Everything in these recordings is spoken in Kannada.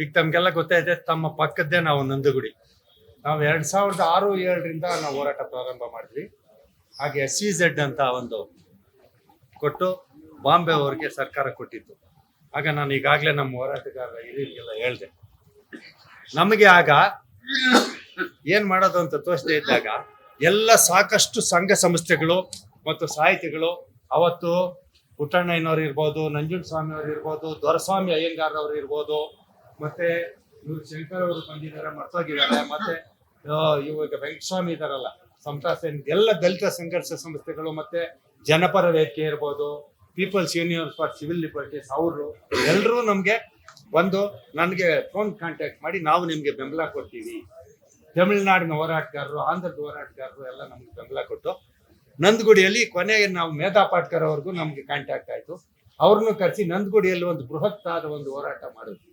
ಈಗ ತಮ್ಗೆಲ್ಲ ಗೊತ್ತೈತೆ ತಮ್ಮ ಪಕ್ಕದ್ದೇ ನಾವು ನಂದಗುಡಿ. ನಾವು ಎರಡು ಸಾವಿರದ ಆರು ಏಳರಿಂದ ನಾವು ಹೋರಾಟ ಪ್ರಾರಂಭ ಮಾಡಿದ್ವಿ. ಹಾಗೆ ಎಸ್ ಸಿ ಝೆಡ್ ಅಂತ ಒಂದು ಕೊಟ್ಟು ಬಾಂಬೆ ಅವ್ರಿಗೆ ಸರ್ಕಾರ ಕೊಟ್ಟಿತ್ತು. ಆಗ ನಾನು ಈಗಾಗಲೇ ನಮ್ಮ ಹೋರಾಟಗಾರರ ಹಿರಿಯರಿಗೆಲ್ಲ ಹೇಳಿದೆ. ನಮಗೆ ಆಗ ಏನು ಮಾಡೋದು ಅಂತ ತೋಚದೇ ಇದ್ದಾಗ ಎಲ್ಲ ಸಾಕಷ್ಟು ಸಂಘ ಸಂಸ್ಥೆಗಳು ಮತ್ತು ಸಾಹಿತಿಗಳು ಅವತ್ತು ಪುಟ್ಟಣ್ಣಯ್ಯನವ್ರು ಇರ್ಬೋದು, ನಂಜುಂಡ ಸ್ವಾಮಿ ಅವ್ರು ಇರ್ಬೋದು, ದೊರಸ್ವಾಮಿ ಅಯ್ಯಂಗಾರ್ ಅವ್ರು ಇರ್ಬೋದು ಮತ್ತೆ ಇವ್ರು ಶಂಕರ್ ಅವರು ಬಂದಿದ್ದಾರೆ ಮರ್ತೋಗಿದ್ದಾರೆ ಮತ್ತೆ ಇವಾಗ ವೆಂಕಟಸ್ವಾಮಿ ಇದಾರಲ್ಲ ಸಮತಾ ಸೇನ್, ಎಲ್ಲ ದಲಿತ ಸಂಘರ್ಷ ಸಂಸ್ಥೆಗಳು, ಮತ್ತೆ ಜನಪರ ವೇದಿಕೆ ಇರ್ಬೋದು, people's union for civil liberties, ಅವರು ಎಲ್ಲರೂ ನಮಗೆ ಒಂದು ನನಗೆ ಫೋನ್ ಕಾಂಟ್ಯಾಕ್ಟ್ ಮಾಡಿ ನಾವು ನಿಮ್ಗೆ ಬೆಂಬಲ ಕೊಡ್ತೀವಿ. ತಮಿಳುನಾಡಿನ ಹೋರಾಟಗಾರರು, ಆಂಧ್ರದ ಹೋರಾಟಗಾರರು ಎಲ್ಲ ನಮ್ಗೆ ಬೆಂಬಲ ಕೊಟ್ಟು, ನಂದಗುಡಿಯಲ್ಲಿ ಕೊನೆಗೆ ನಾವು ಮೇಧಾ ಪಾಟ್ಕರ್ ಅವ್ರಿಗೂ ನಮ್ಗೆ ಕಾಂಟ್ಯಾಕ್ಟ್ ಆಯ್ತು. ಅವ್ರನ್ನೂ ಕರೆಸಿ ನಂದಗುಡಿಯಲ್ಲಿ ಒಂದು ಬೃಹತ್ತಾದ ಒಂದು ಹೋರಾಟ ಮಾಡಿದ್ವಿ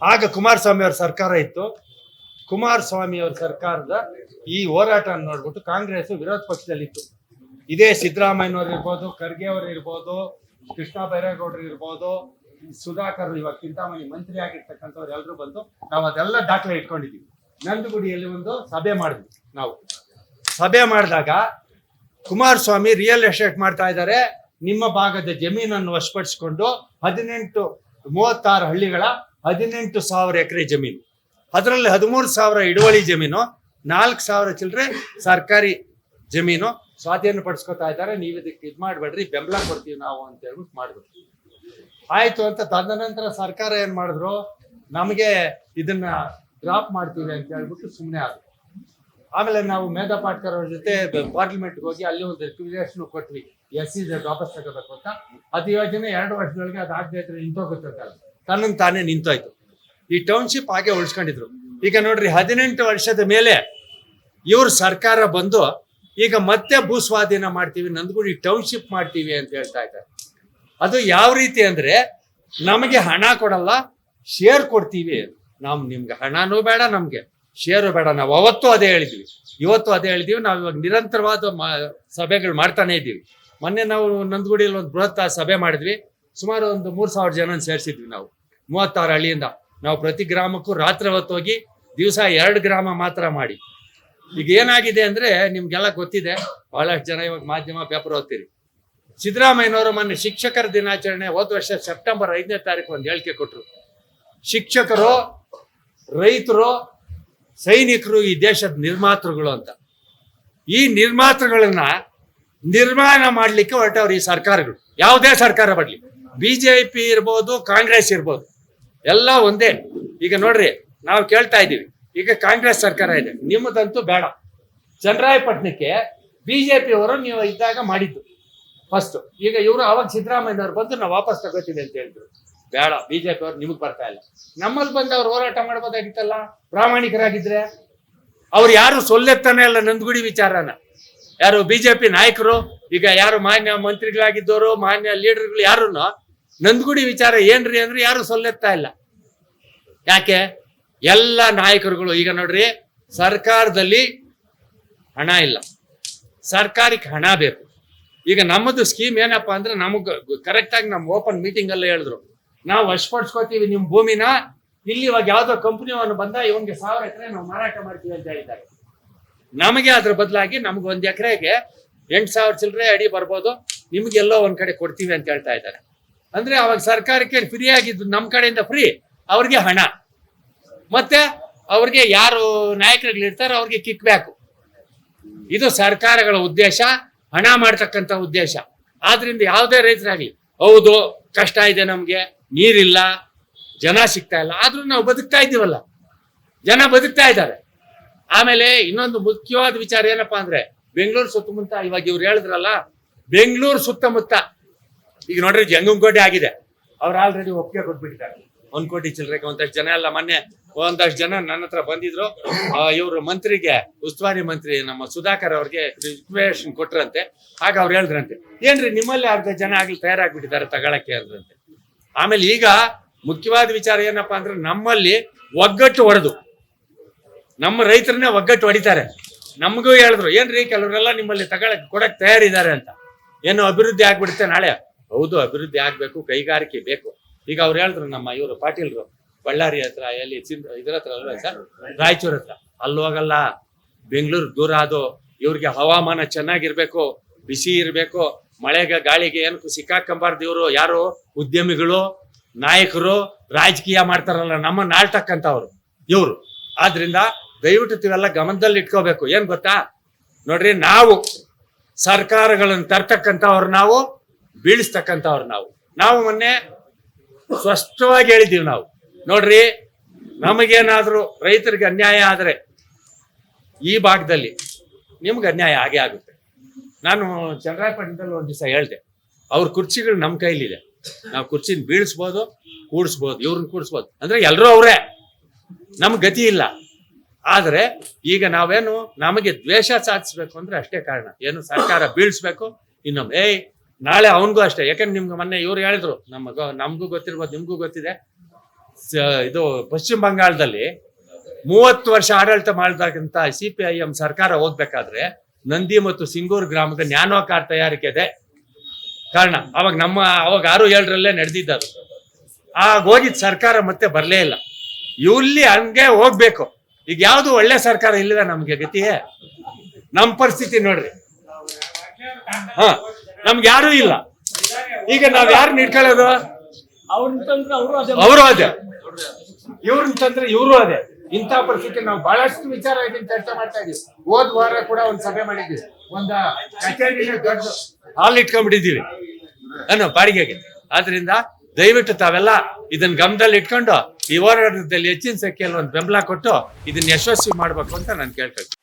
ಆಗ ಕುಮಾರಸ್ವಾಮಿ ಅವ್ರ ಸರ್ಕಾರ ಇತ್ತು. ಕುಮಾರಸ್ವಾಮಿ ಅವ್ರ ಸರ್ಕಾರದ ಈ ಹೋರಾಟ ನೋಡ್ಬಿಟ್ಟು ಕಾಂಗ್ರೆಸ್ ವಿರೋಧ ಪಕ್ಷದಲ್ಲಿತ್ತು ಇದೇ ಸಿದ್ದರಾಮಯ್ಯನವ್ರು ಇರ್ಬೋದು, ಖರ್ಗೆ ಅವರು ಇರ್ಬೋದು, ಕೃಷ್ಣ ಬೈರೇಗೌಡರು ಇರ್ಬೋದು, ಸುಧಾಕರ್ ಇವಾಗ ಚಿಂತಾಮಣಿ ಮಂತ್ರಿ ಆಗಿರ್ತಕ್ಕಂಥವ್ರು ಎಲ್ಲರೂ ಬಂದು ನಾವು ಅದೆಲ್ಲ ದಾಖಲೆ ಇಟ್ಕೊಂಡಿದ್ದೀವಿ. ನಂದಗುಡಿಯಲ್ಲಿ ಒಂದು ಸಭೆ ಮಾಡಿದ್ವಿ ನಾವು. ಸಭೆ ಮಾಡಿದಾಗ ಕುಮಾರಸ್ವಾಮಿ ರಿಯಲ್ ಎಸ್ಟೇಟ್ ಮಾಡ್ತಾ ಇದ್ದಾರೆ. ನಿಮ್ಮ ಭಾಗದ ಜಮೀನನ್ನು ವಶಪಡಿಸಿಕೊಂಡು ಹದಿನೆಂಟು ಮೂವತ್ತಾರು ಹಳ್ಳಿಗಳ ಹದಿನೆಂಟು ಸಾವಿರ ಎಕರೆ ಜಮೀನು. ಅದರಲ್ಲಿ ಹದಿಮೂರು ಸಾವಿರ ಹಿಡುವಳಿ ಜಮೀನು, ನಾಲ್ಕು ಸಾವಿರ ಚಿಲ್ಲರೆ ಸರ್ಕಾರಿ ಜಮೀನು. ಸ್ವಾಧೀನ ಪಡಿಸ್ಕೊತಾ ಇದ್ದಾರೆ. ನೀವು ಇದಕ್ಕೆ ಇದು ಮಾಡಬೇಡ್ರಿ, ಬೆಂಬಲ ಕೊಡ್ತೀವಿ ನಾವು ಅಂತ ಹೇಳ್ಬಿಟ್ಟು ಮಾಡ್ಬಿಟ್ಟು ಆಯ್ತು ಅಂತ ತದನಂತರ ಸರ್ಕಾರ ಏನ್ ಮಾಡಿದ್ರು? ನಮಗೆ ಇದನ್ನ ಡ್ರಾಪ್ ಮಾಡ್ತೀವಿ ಅಂತ ಹೇಳ್ಬಿಟ್ಟು ಸುಮ್ಮನೆ ಆದ್ರು. ಆಮೇಲೆ ನಾವು ಮೇಧಾ ಪಾಟ್ಕರ್ ಅವ್ರ ಜೊತೆ ಪಾರ್ಲಿಮೆಂಟ್ಗೆ ಹೋಗಿ ಅಲ್ಲಿ ಒಂದು ರೆಕ್ಯುಲೇಷನ್ ಕೊಟ್ವಿ. ಎಸ್ ಸಿ ವಾಪಸ್ ತಗೋಬೇಕು ಅಂತ. ಅದು ಯೋಜನೆ ಎರಡು ವರ್ಷದೊಳಗೆ ಅದು ಆಗದೆ ಇದ್ರೆ ನಿಂತೋಗುತ್ತೆ ಅಂತ ತನ್ನನ್ನು ತಾನೇ ನಿಂತೋಯ್ತು. ಈ ಟೌನ್ಶಿಪ್ ಹಾಗೆ ಉಳಿಸ್ಕೊಂಡಿದ್ರು. ಈಗ ನೋಡ್ರಿ ಹದಿನೆಂಟು ವರ್ಷದ ಮೇಲೆ ಇವ್ರ ಸರ್ಕಾರ ಬಂದು ಈಗ ಮತ್ತೆ ಭೂ ಸ್ವಾಧೀನ ಮಾಡ್ತೀವಿ ನಂದಗುಡಿ ಟೌನ್ಶಿಪ್ ಮಾಡ್ತೀವಿ ಅಂತ ಹೇಳ್ತಾ ಇದ್ದಾರೆ. ಅದು ಯಾವ ರೀತಿ ಅಂದ್ರೆ ನಮಗೆ ಹಣ ಕೊಡಲ್ಲ ಶೇರ್ ಕೊಡ್ತೀವಿ. ನಾವು ನಿಮ್ಗೆ ಹಣನೂ ಬೇಡ, ನಮ್ಗೆ ಶೇರು ಬೇಡ. ನಾವು ಅವತ್ತು ಅದೇ ಹೇಳಿದ್ವಿ. ಇವತ್ತು ಅದೇ ಹೇಳಿದೀವಿ. ನಾವು ಇವಾಗ ನಿರಂತರವಾದ ಸಭೆಗಳು ಮಾಡ್ತಾನೆ ಇದ್ದೀವಿ. ಮೊನ್ನೆ ನಾವು ನಂದಗುಡಿಯಲ್ಲಿ ಒಂದು ಬೃಹತ್ ಸಭೆ ಮಾಡಿದ್ವಿ. ಸುಮಾರು ಒಂದು ಮೂರ್ ಸಾವಿರ ಜನ ಸೇರಿಸಿದ್ವಿ ನಾವು. ಮೂವತ್ತಾರು ಹಳ್ಳಿಯಿಂದ. ನಾವು ಪ್ರತಿ ಗ್ರಾಮಕ್ಕೂ ರಾತ್ರಿ ಹೊತ್ತೋಗಿ ದಿವಸ ಎರಡು ಗ್ರಾಮ ಮಾತ್ರ ಮಾಡಿ. ಈಗ ಏನಾಗಿದೆ ಅಂದ್ರೆ ನಿಮ್ಗೆಲ್ಲ ಗೊತ್ತಿದೆ, ಬಹಳಷ್ಟು ಜನ ಇವಾಗ ಮಾಧ್ಯಮ ಪೇಪರ್ ಓದ್ತೀರಿ. ಸಿದ್ದರಾಮಯ್ಯನವರು ಮೊನ್ನೆ ಶಿಕ್ಷಕರ ದಿನಾಚರಣೆ ಹೋದ ವರ್ಷ ಸೆಪ್ಟೆಂಬರ್ ಐದನೇ ತಾರೀಕು ಒಂದು ಹೇಳಿಕೆ ಕೊಟ್ಟರು ಶಿಕ್ಷಕರು, ರೈತರು, ಸೈನಿಕರು ಈ ದೇಶದ ನಿರ್ಮಾತೃಗಳು ಅಂತ. ಈ ನಿರ್ಮಾತೃಗಳನ್ನ ನಿರ್ಮಾಣ ಮಾಡ್ಲಿಕ್ಕೆ ಹೊರಟವ್ರು ಈ ಸರ್ಕಾರಗಳು. ಯಾವುದೇ ಸರ್ಕಾರ ಬರಲಿ. ಬಿಜೆಪಿ ಇರ್ಬೋದು, ಕಾಂಗ್ರೆಸ್ ಇರ್ಬೋದು. ಎಲ್ಲ ಒಂದೇ. ಈಗ ನೋಡ್ರಿ, ನಾವು ಕೇಳ್ತಾ ಇದ್ದೀವಿ ಈಗ ಕಾಂಗ್ರೆಸ್ ಸರ್ಕಾರ ಇದೆ. ನಿಮ್ಮದಂತೂ ಬೇಡ. ಚನ್ನರಾಯಪಟ್ಟಣಕ್ಕೆ ಬಿಜೆಪಿ ಅವರು ನೀವು ಇದ್ದಾಗ ಮಾಡಿದ್ದು. ಫಸ್ಟ್ ಈಗ ಇವರು ಅವಾಗ ಸಿದ್ದರಾಮಯ್ಯನವ್ರು ಬಂದು ನಾವು ವಾಪಸ್ ತಗೋತೀವಿ ಅಂತ ಹೇಳಿದ್ರು. ಬೇಡ ಬಿಜೆಪಿ ಅವ್ರು ನಿಮಗ್ ಬರ್ತಾ ಇಲ್ಲ. ನಮ್ಮಲ್ಲಿ ಬಂದು ಅವ್ರು ಹೋರಾಟ ಮಾಡ್ಬೋದಾಗಿತ್ತಲ್ಲ? ಪ್ರಾಮಾಣಿಕರಾಗಿದ್ರೆ? ಅವ್ರು ಯಾರು ಸೊಲ್ಲೆತ್ತಾನೆ ಅಲ್ಲ ನಂದಗುಡಿ ವಿಚಾರನ. ಯಾರು ಬಿಜೆಪಿ ನಾಯಕರು, ಈಗ ಯಾರು ಮಾನ್ಯ ಮಂತ್ರಿಗಳಾಗಿದ್ದವರು ಮಾನ್ಯ ಲೀಡರ್ಗಳು ಯಾರು ನಂದಗುಡಿ ವಿಚಾರ ಏನ್ರಿ ಅಂದ್ರೆ ಯಾರು ಸೊಲ್ಲೆತ್ತಾ ಇಲ್ಲ. ಯಾಕೆ? ಎಲ್ಲ ನಾಯಕರುಗಳು, ಈಗ ನೋಡ್ರಿ, ಸರ್ಕಾರದಲ್ಲಿ ಹಣ ಇಲ್ಲ. ಸರ್ಕಾರಕ್ಕೆ ಹಣ ಬೇಕು. ಈಗ ನಮ್ಮದು ಸ್ಕೀಮ್ ಏನಪ್ಪಾ ಅಂದ್ರೆ ನಮಗ್ ಕರೆಕ್ಟ್ ಆಗಿ ನಮ್ಮ ಓಪನ್ ಮೀಟಿಂಗ್ ಅಲ್ಲೇ ಹೇಳಿದ್ರು. ನಾವು ವಶಪಡಿಸ್ಕೋತೀವಿ ನಿಮ್ ಭೂಮಿನ ಇಲ್ಲಿ ಇವಾಗ ಯಾವ್ದೋ ಕಂಪನಿಯವನು ಬಂದ ಇವನ್ಗೆ ಸಾವಿರ ಎಕರೆ ನಾವು ಮಾರಾಟ ಮಾಡ್ತೀವಿ ಅಂತ ಹೇಳಿದ್ದಾರೆ. ನಮಗೆ ಅದ್ರ ಬದಲಾಗಿ ನಮ್ಗೆ ಒಂದ್ ಎಕರೆಗೆ ಎಂಟು ಸಾವಿರ ಚಿಲ್ಲರೆ ಅಡಿ ಬರ್ಬೋದು. ನಿಮ್ಗೆಲ್ಲೋ ಒಂದ್ ಕಡೆ ಕೊಡ್ತೀವಿ ಅಂತ ಹೇಳ್ತಾ ಇದ್ದಾರೆ. ಅಂದ್ರೆ ಅವಾಗ ಸರ್ಕಾರಕ್ಕೆ ಫ್ರೀ ಆಗಿದ್ದು ನಮ್ಮ ಕಡೆಯಿಂದ ಫ್ರೀ ಅವ್ರಿಗೆ ಹಣ. ಮತ್ತೆ ಅವ್ರಿಗೆ ಯಾರು ನಾಯಕರುಗಳಿರ್ತಾರೋ ಅವ್ರಿಗೆ ಕಿಕ್ ಬ್ಯಾಕು ಇದು ಸರ್ಕಾರಗಳ ಉದ್ದೇಶ, ಹಣ ಮಾಡ್ತಕ್ಕಂಥ ಉದ್ದೇಶ. ಆದ್ರಿಂದ ಯಾವುದೇ ರೈತರಾಗಲಿ, ಹೌದು, ಕಷ್ಟ ಇದೆ ನಮಗೆ, ನೀರಿಲ್ಲ, ಜನ ಸಿಗ್ತಾ ಇಲ್ಲ. ಆದ್ರೂ ನಾವು ಬದುಕ್ತಾ ಇದ್ದೀವಲ್ಲ. ಜನ ಬದುಕ್ತಾ ಇದ್ದಾರೆ. ಆಮೇಲೆ ಇನ್ನೊಂದು ಮುಖ್ಯವಾದ ವಿಚಾರ ಏನಪ್ಪಾ ಅಂದ್ರೆ, ಬೆಂಗಳೂರು ಸುತ್ತಮುತ್ತ ಇವಾಗ ಇವ್ರು ಹೇಳಿದ್ರಲ್ಲ, ಬೆಂಗಳೂರು ಸುತ್ತಮುತ್ತ ಈಗ ನೋಡ್ರಿ ಜಂಗಮಕೋಟೆ ಆಗಿದೆ. ಅವ್ರು ಆಲ್ರೆಡಿ ಒಪ್ಪಿಗೆ ಕೊಟ್ಬಿಟ್ಟಿದ್ದಾರೆ. ಒಂದ್ ಕೋಟಿ ಚಿಲ್ಲರೆಗೆ ಒಂದಷ್ಟು ಜನ ಎಲ್ಲ ಮೊನ್ನೆ ಒಂದಷ್ಟು ಜನ ನನ್ನ ಹತ್ರ ಬಂದಿದ್ರು. ಇವರು ಮಂತ್ರಿಗೆ ಉಸ್ತುವಾರಿ ಮಂತ್ರಿ ನಮ್ಮ ಸುಧಾಕರ್ ಅವ್ರಿಗೆ ರಿಕ್ವೇಷನ್ ಕೊಟ್ರಂತೆ. ಆಗ ಅವ್ರು ಹೇಳಿದ್ರಂತೆ. ಏನ್ರಿ ನಿಮ್ಮಲ್ಲಿ ಅರ್ಧ ಜನ ಆಗ್ಲಿ ತಯಾರಾಗ್ಬಿಟ್ಟಿದ್ದಾರೆ ತಗೊಳಕ್ಕೆ ಅಂದ್ರಂತೆ ಆಮೇಲೆ ಈಗ ಮುಖ್ಯವಾದ ವಿಚಾರ ಏನಪ್ಪಾ ಅಂದ್ರೆ ನಮ್ಮಲ್ಲಿ ಒಗ್ಗಟ್ಟು ಹೊಡೆದು ನಮ್ಮ ರೈತರನ್ನೇ ಒಗ್ಗಟ್ಟು ಹೊಡಿತಾರೆ. ನಮಗೂ ಹೇಳಿದ್ರು ಏನ್ರಿ ಕೆಲವರೆಲ್ಲ ನಿಮ್ಮಲ್ಲಿ ತಗೊಳಕ್ ಕೊಡಕ್ ತಯಾರಿದ್ದಾರೆ ಅಂತ. ಏನು ಅಭಿವೃದ್ಧಿ ಆಗ್ಬಿಡುತ್ತೆ ನಾಳೆ. ಹೌದು, ಅಭಿವೃದ್ಧಿ ಆಗ್ಬೇಕು, ಕೈಗಾರಿಕೆ ಬೇಕು. ಈಗ ಅವ್ರು ಹೇಳಿದ್ರು ನಮ್ಮ ಇವರು ಪಾಟೀಲ್ರು, ಬಳ್ಳಾರಿ ಹತ್ರ, ಎಲ್ಲಿ ಇದ್ರ ಹತ್ರ ಸರ್? ರಾಯಚೂರ್ ಹತ್ರ. ಅಲ್ಲಿ ಹೋಗಲ್ಲ. ಬೆಂಗಳೂರು ದೂರ ಅದು. ಇವ್ರಿಗೆ ಹವಾಮಾನ ಚೆನ್ನಾಗಿರ್ಬೇಕು, ಬಿಸಿ ಇರಬೇಕು, ಮಳೆಗೆ, ಗಾಳಿಗೆ ಏನಕ್ಕೂ ಸಿಕ್ಕಾಕೊಂಬಾರ್ದು ಇವರು. ಯಾರು? ಉದ್ಯಮಿಗಳು, ನಾಯಕರು, ರಾಜಕೀಯ ಮಾಡ್ತಾರಲ್ಲ ನಮ್ಮನ್ನ ಆಳ್ತಕ್ಕಂಥವ್ರು ಇವರು. ಆದ್ರಿಂದ ದಯವಿಟ್ಟು ಇವೆಲ್ಲ ಗಮನದಲ್ಲಿ ಇಟ್ಕೋಬೇಕು. ಏನ್ ಗೊತ್ತಾ? ನೋಡ್ರಿ, ನಾವು ಸರ್ಕಾರಗಳನ್ನು ತರ್ತಕ್ಕಂಥವ್ರು ನಾವು ಬೀಳಿಸ್ತಕ್ಕಂಥವ್ರು ನಾವು. ನಾವು ಮೊನ್ನೆ ಸ್ಪಷ್ಟವಾಗಿ ಹೇಳಿದ್ದೀವಿ ನಾವು. ನೋಡ್ರಿ, ನಮಗೇನಾದರೂ ರೈತರಿಗೆ ಅನ್ಯಾಯ ಆದರೆ ಈ ಭಾಗದಲ್ಲಿ ನಿಮ್ಗೆ ಅನ್ಯಾಯ ಆಗೇ ಆಗುತ್ತೆ. ನಾನು ಚಂದ್ರಾಯಪಟ್ಟಣದಲ್ಲಿ ಒಂದು ದಿವಸ ಹೇಳಿದೆ, ಅವ್ರ ಕುರ್ಚಿಗಳು ನಮ್ಮ ಕೈಲಿದೆ. ನಾವು ಕುರ್ಚಿನ ಬೀಳಿಸ್ಬೋದು, ಕೂಡಿಸ್ಬೋದು, ಇವ್ರನ್ನ ಕೂಡಿಸ್ಬೋದು. ಅಂದ್ರೆ ಎಲ್ಲರೂ ಅವರೇ. ನಮ್ಗೆ ಗತಿ ಇಲ್ಲ. ಆದರೆ ಈಗ ನಾವೇನು ನಮಗೆ ದ್ವೇಷ ಸಾಧಿಸ್ಬೇಕು ಅಂದ್ರೆ ಅಷ್ಟೇ ಕಾರಣ. ಏನು ಸರ್ಕಾರ ಬೀಳ್ಸ್ಬೇಕು, ಇನ್ನೊಮ್ಮೆ, ಏಯ್ ನಾಳೆ ಅವನಿಗೂ ಅಷ್ಟೇ. ಯಾಕಂದ್ರೆ ನಿಮ್ಗೆ ಮೊನ್ನೆ ಇವ್ರು ಹೇಳಿದ್ರು, ನಮಗ, ನಮಗೂ ಗೊತ್ತಿರ್ಬೋದು, ನಿಮ್ಗೂ ಗೊತ್ತಿದೆ. ಇದು ಪಶ್ಚಿಮ ಬಂಗಾಳದಲ್ಲಿ ಮೂವತ್ತು ವರ್ಷ ಆಡಳಿತ ಮಾಡಿದಾಗಂತ ಸಿ ಪಿ ಐ ಎಂ ಸರ್ಕಾರ ಹೋಗ್ಬೇಕಾದ್ರೆ ನಂದಿ ಮತ್ತು ಸಿಂಗೂರ್ ಗ್ರಾಮದ ನ್ಯಾನೋ ಕಾರ್ ತಯಾರಿಕೆ ಇದೆ. ಕಾರಣ, ಅವಾಗ ನಮ್ಮ, ಅವಾಗ ಆರು ಏಳರಲ್ಲೇ ನಡೆದಿದ್ದದು. ಆಗ ಹೋಗಿದ್ ಸರ್ಕಾರ ಮತ್ತೆ ಬರಲೇ ಇಲ್ಲ. ಇಲ್ಲಿ ಹಂಗೆ ಹೋಗ್ಬೇಕು. ಈಗ ಯಾವುದು ಒಳ್ಳೆ ಸರ್ಕಾರ ಇಲ್ಲದ ನಮ್ಗೆ, ಗತಿಯೇ? ನಮ್ ಪರಿಸ್ಥಿತಿ ನೋಡ್ರಿ. ಹ. ನಮ್ಗೆ ಯಾರು ಇಲ್ಲ. ಈಗ ನಾವ್ ಯಾರು ನಿಡ್ಕೊಳ್ಳೋದು ಅವರು ಅದೇ. ಇವ್ರನ್ನ ತಂದ್ರೆ ಇವರು ಅದೇ. ಇಂಥ ಪರಿಸ್ಥಿತಿ ನಾವು ಬಹಳಷ್ಟು ವಿಚಾರ ಇದನ್ನ ಚರ್ಚೆ ಮಾಡ್ತಾ ಇದೀವಿ. ಹೋದ್ ವಾರ ಕೂಡ ಒಂದ್ ಸಭೆ ಮಾಡಿದ್ವಿ. ಒಂದ ಕಚೇರಿನ ದೊಡ್ಡ ಹಾಲ್ ಇಟ್ಕೊಂಡ್ಬಿಟ್ಟಿದ್ದೀವಿ. ಅನ್ನೋ ಬಾಡಿಗೆಗೆ. ಆದ್ರಿಂದ ದಯವಿಟ್ಟು ತಾವೆಲ್ಲ ಇದನ್ನ ಗಮನದಲ್ಲಿ ಇಟ್ಕೊಂಡು ಈ ಹೋರಾಟದಲ್ಲಿ ಹೆಚ್ಚಿನ ಸಂಖ್ಯೆಯಲ್ಲಿ ಒಂದು ಬೆಂಬಲ ಕೊಟ್ಟು ಇದನ್ನ ಯಶಸ್ವಿ ಮಾಡ್ಬೇಕು ಅಂತ ನಾನು ಕೇಳ್ಕೊಳ್ತೀನಿ.